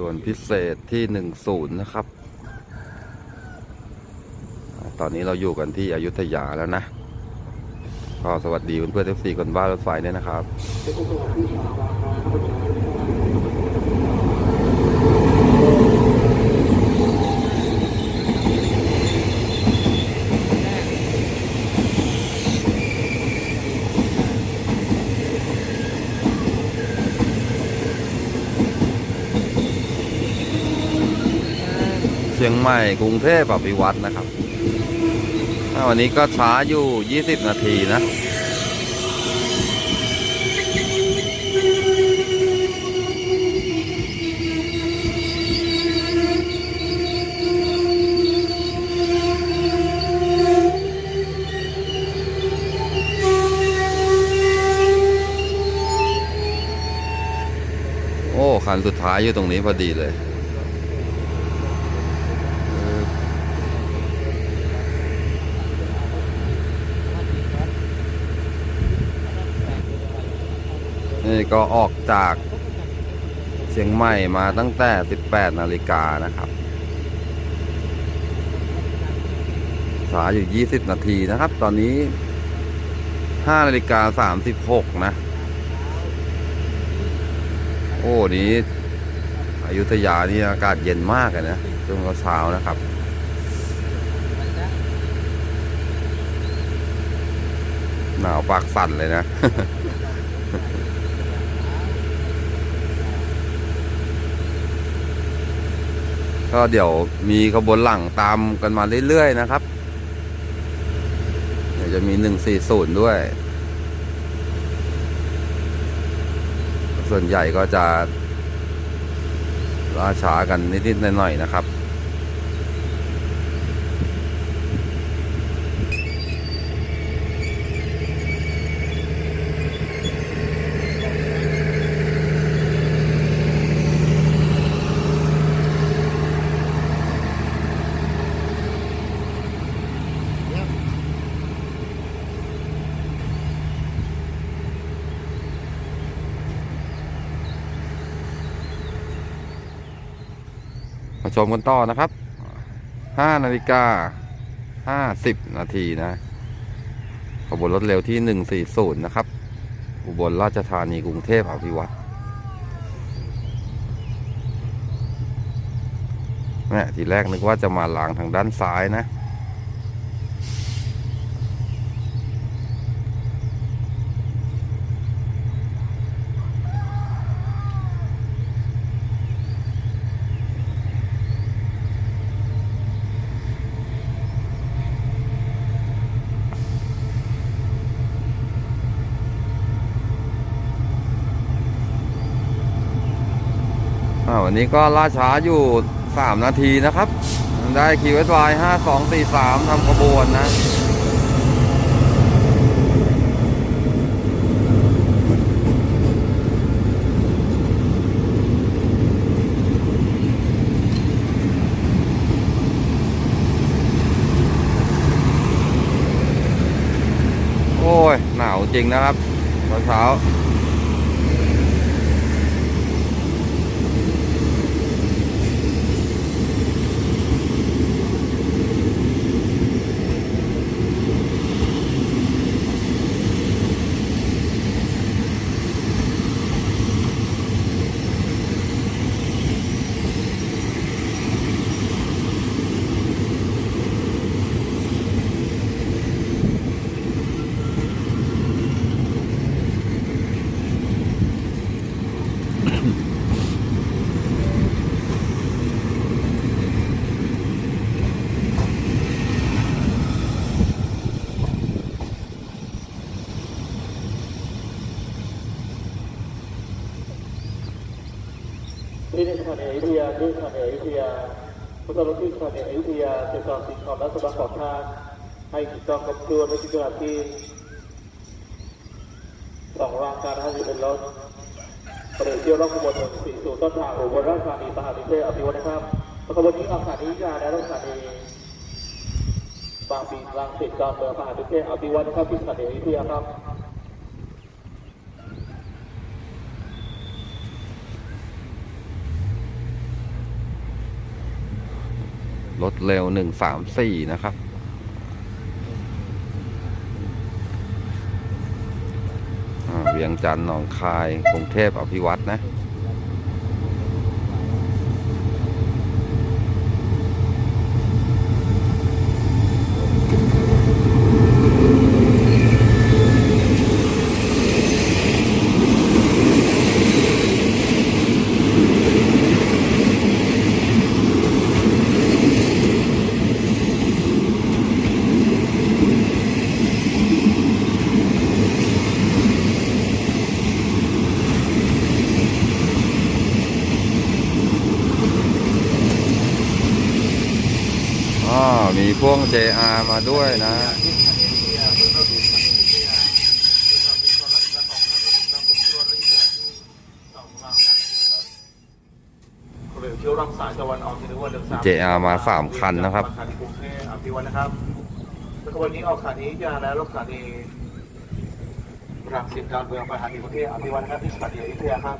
ด่วนพิเศษที่หนึ่งศูนย์นะครับ ตอนนี้เราอยู่กันที่อยุธยาแล้วนะก็สวัสดีเพื่อนๆเอฟซีคนบ้านรถไฟเนี่ยนะครับ ชียงใหม่กรุงเทพอภิวัตรนะครับ วันนี้ก็ช้าอยู่ 20 นาทีนะโอ้คันสุดท้ายอยู่ตรงนี้พอดีเลย นี่ก็ออกจากเชียงใหม่มาตั้งแต่ 18 นาฬิกานะครับ สายอยู่ 20 นาทีนะครับ ตอนนี้ 5 นาฬิกา 36 นะ โอ้นี้อยุธยานี่อากาศเย็นมากเลยนะช่วงเช้านะครับ หนาวปากสั่นเลยนะ ก็เดี๋ยวมีขบวนหลังตามกันมาเรื่อยๆนะครับเดี๋ยวจะมี140ด้วย ส่วนใหญ่ก็จะล่าช้ากันนิดๆหน่อยๆนะครับ มกันต่อนะครับ5นาฬิกา50นาทีนะขบวนรถเร็วที่140นะครับ อุบลราชธานีกรุงเทพอภิวัตรแม่ทีแรกนึกว่าจะมาหลังทางด้านซ้ายนะ วันนี้ก็ล่าช้าอยู่ 3 นาทีนะครับ ได้คิวเอสวายห้าสองสี่สามทำขบวนนะโอ้ยหนาวจริงนะครับตอนเช้า ที่ในสถานีอยุธยาที่สถานีอยุธยาพุทธ รถที่สถานีอยุธยาจะจอดสิ่งของและสมบัติของทางให้ถูกต้องครบถ้วนไม่ใช่ขณะที่สองรางการให้อยู่เป็นรถประเดี๋ยวเที่ยวรอบขบวนสี่สู่ต้นทางอุบลราชธานีมหาวิทยาลัยอภิวัฒนะครับขบวนนี้ออกสถานียาและสถานีบางปีรังสิตดอนเมืองมหาวิทยาลัยอภิวัฒนะครับที่สถานีอยุธยาครับ รถเร็วหนึ่งสามสี่นะครับ เวียงจันทร์หนองคาย กรุงเทพอภิวัตนะ อ๋อ มีพ่วง JR มาด้วยนะเรือเที่ยวรังสายตะวันออกหรือว่าเรือสาม JR มาสามคันนะครับมาคันกรุงเทพอภิวัฒน์นะครับแล้วก็วันนี้ออกขานี้ยาแล้วรถขานี้รังสิตดอนเมืองไปหาที่กรุงเทพอภิวัฒน์นะครับที่สถานีอยุธยาครับ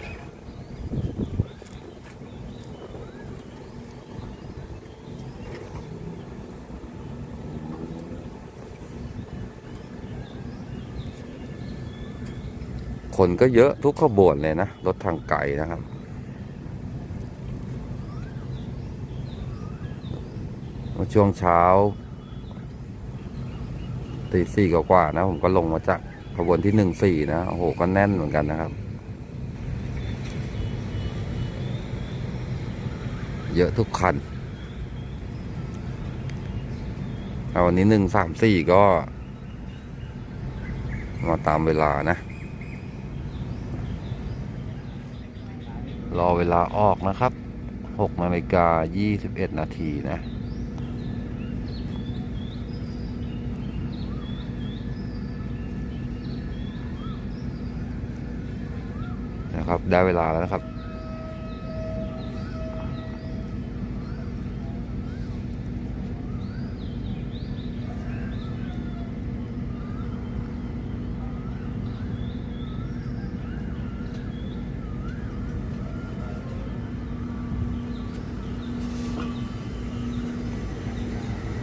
คนก็เยอะทุกขบวนเลยนะ รถทางไกลนะครับ ช่วงเช้าตีสี่กว่าๆนะ ผมก็ลงมาจากขบวนที่หนึ่งสี่นะ โอ้โห ก็แน่นเหมือนกันนะครับ เยอะทุกคันเอาวันนี้หนึ่งสามสี่ก็ มาตามเวลานะ รอเวลาออกนะครับ6นาฬิกา21 นาทีนะนะครับ ได้เวลาแล้วนะครับ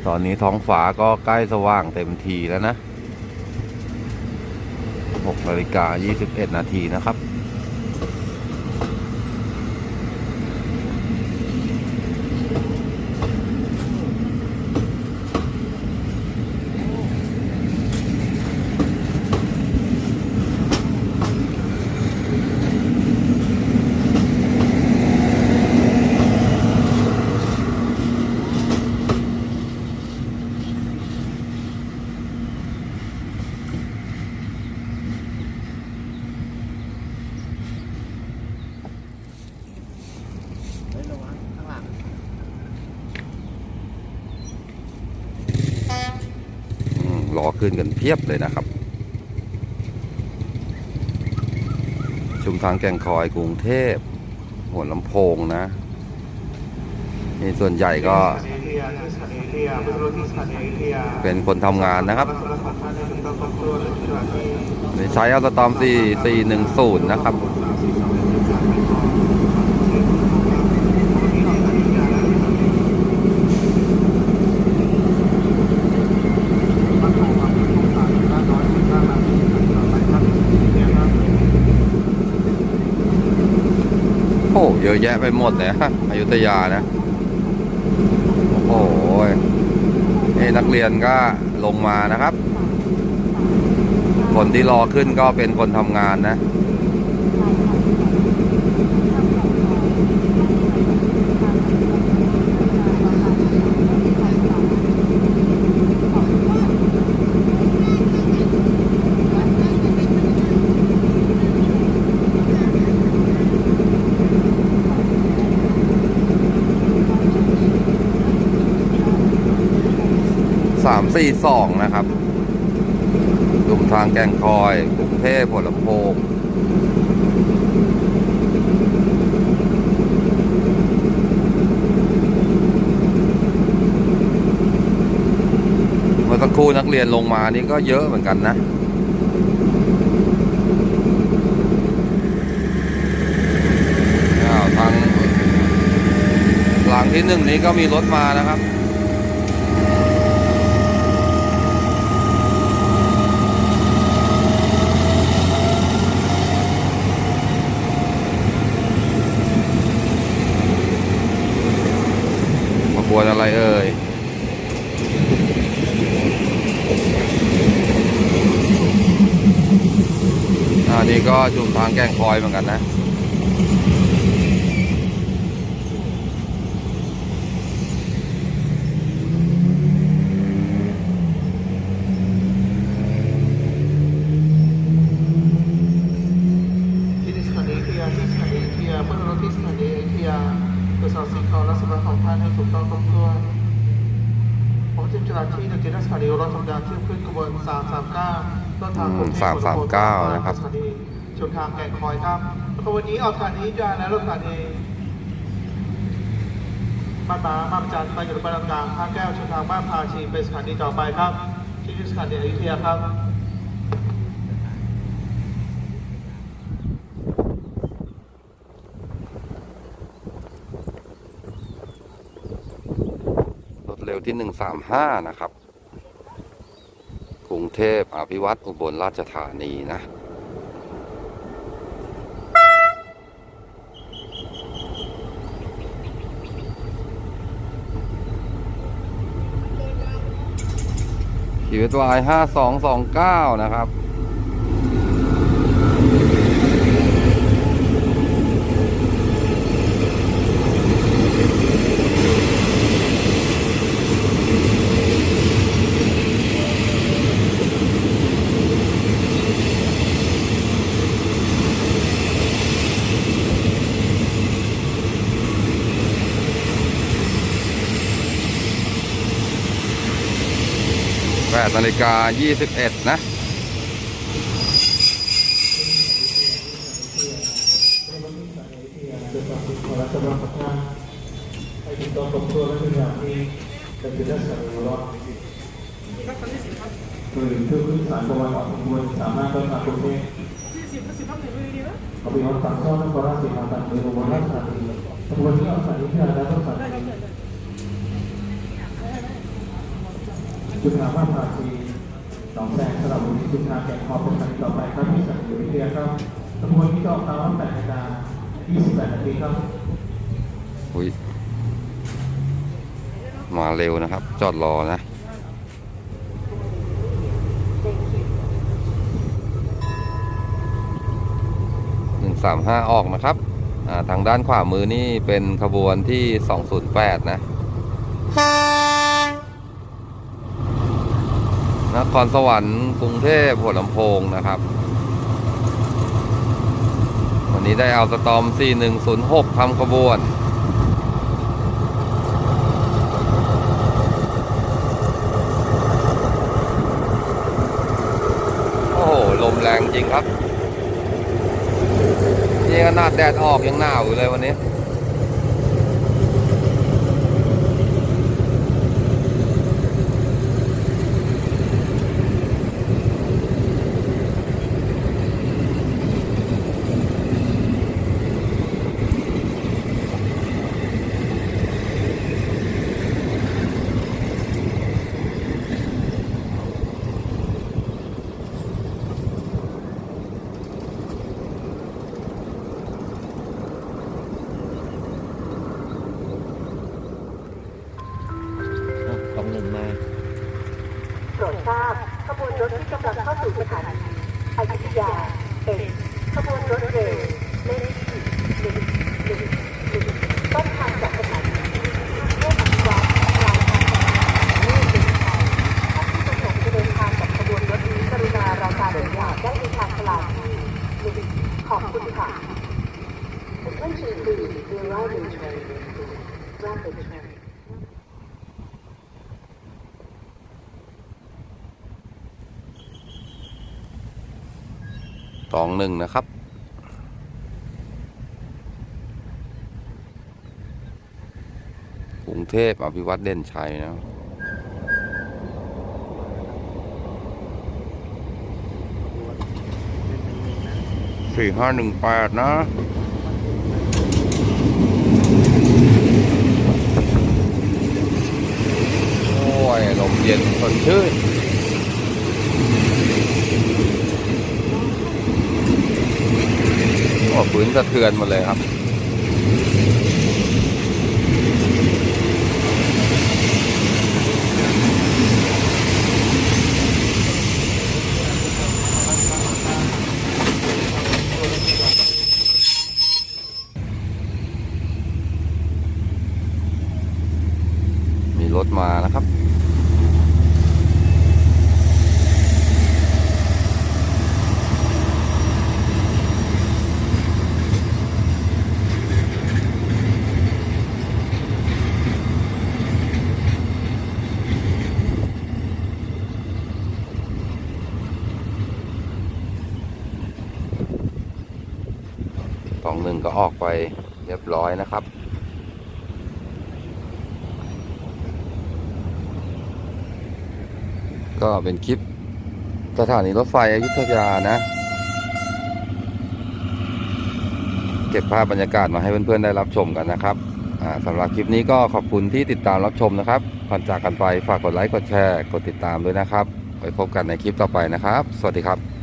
ตอนนี้ท้องฟ้าก็ใกล้สว่างเต็มทีแล้วนะ6นาฬิกา21 นาทีนะครับ อืมรอขึ้นกันเพียบเลยนะครับ ชุมทางแก่งคอยกรุงเทพหัวลำโพงนะนี่ส่วนใหญ่ก็สถานีอยุธยาที่สถานีอยุธยาเพื่อรถที่สถานีอยุธยาเป็นคนทำงานนะครับรถของท่านในต้องต้องตัวหรือที่ว่าที่นี่ใช้อัลตอม4410 นะครับ โอ้เยอะแยะไปหมดเลยฮะอยุธยานะ โอ้โหนี่นักเรียนก็ลงมานะครับ คนที่รอขึ้นก็เป็นคนทำงานนะ สี่สองนะครับลุมทางแกงคอยกรุงเทพผลำโพงเมื่อสักครู่นักเรียนลงมานี่ก็เยอะเหมือนกันนะอ้าวทางหลังที่หนึ่งนี้ก็มีรถมานะครับ อะไรเอ่ยอันนี้ก็จุ่มทางแกงคอยเหมือนกันนะ นที่สถานีรถธรรมดาที่ขึ้นขบวน339ต้นทางกรุงเทพอืม339นะครับสถานีชนทางแก่งคอยครับขบวนนี้ออกสถานีจาและรถสถานีบ้านบาบ้านจันทร์ไปอยู่บ้านกลางท่าแก้วชนทางบ้านพาชีไปสถานีต่อไปครับที่สถานีอยุธยาครับรถเร็วที่หนึ่งสามห้านะครับ กรุงเทพอภิวัตอุบลราชธานีนะชีวิตวายห้าสองสองเก้านะครับ แปดนาฬิกายี่สิบเอ็ดนะความที่ขอรับสำหรับท่านให้ถูกต้องครบถ้วนและเป็นอย่างที่เป็นเป็นลักษณะของรถคือพื้นฐานประวัติของควรสามารถต้นทางกรุงเทพเอาไปเอาตัดซ่อนและบราษีมาตัดในอุบลราชธานีขบวนที่เอาสายนี้ที่แล้ต้องตัด จุดหาว่าภาชีหนองแสงสระบุรีจุดหาแก่งคอเป็นทางต่อไปครับที่สัตว์อยู่วิทยาครับขบวนที่ก็อตามว่าแปดนาฬิกา28นาทีครับอุ้ยมาเร็วนะครับ จอดรอนะหนึ่งสามห้าออกนะครับ ทางด้านขวามือนี่เป็นขบวนที่สองศูนย์แปดนะ นครสวรรค์กรุงเทพหัวลำโพงนะครับ วันนี้ได้เอาสตอม 4106ทำขบวนโอ้โหลมแรงจริงครับ นี่ขนาดแดดออกยังหนาวอยู่เลยวันนี้ กำหนึ่งมา โปรดทราบขบวนรถที่กำลังเข้าสู่สถานีอยุธยาเป็นขบวนรถเร็วเลขที่หนึ่งหนึ่งหนึ่งต้นทางจากสถานีเทพอภิวัตรปลายทางจากสถานีเมืองไทยท่านที่ประสงค์จะเดินทางกับขบวนรถนี้กรุณารายการเดินทางได้ในทางฉลาดที่หนึ่งขอบคุณค่ะ Attention please, the arriving train is rapid train. สองหนึ่งนะครับ กรุงเทพอภิวัตเด่นชัยนะสี่ห้าหนึ่งแปดนะ ชื่นโอ้ปืนสะเทือนหมดเลยครับมีรถมานะครับ ออกไปเรียบร้อยนะครับ ก็เป็นคลิปสถานีรถไฟอยุธยานะ เก็บภาพบรรยากาศมาให้เพื่อนๆได้รับชมกันนะครับสำหรับคลิปนี้ก็ขอบคุณที่ติดตามรับชมนะครับก่อนจากกันไปฝากกดไลค์กดแชร์ กดติดตามด้วยนะครับไว้พบกันในคลิปต่อไปนะครับ สวัสดีครับ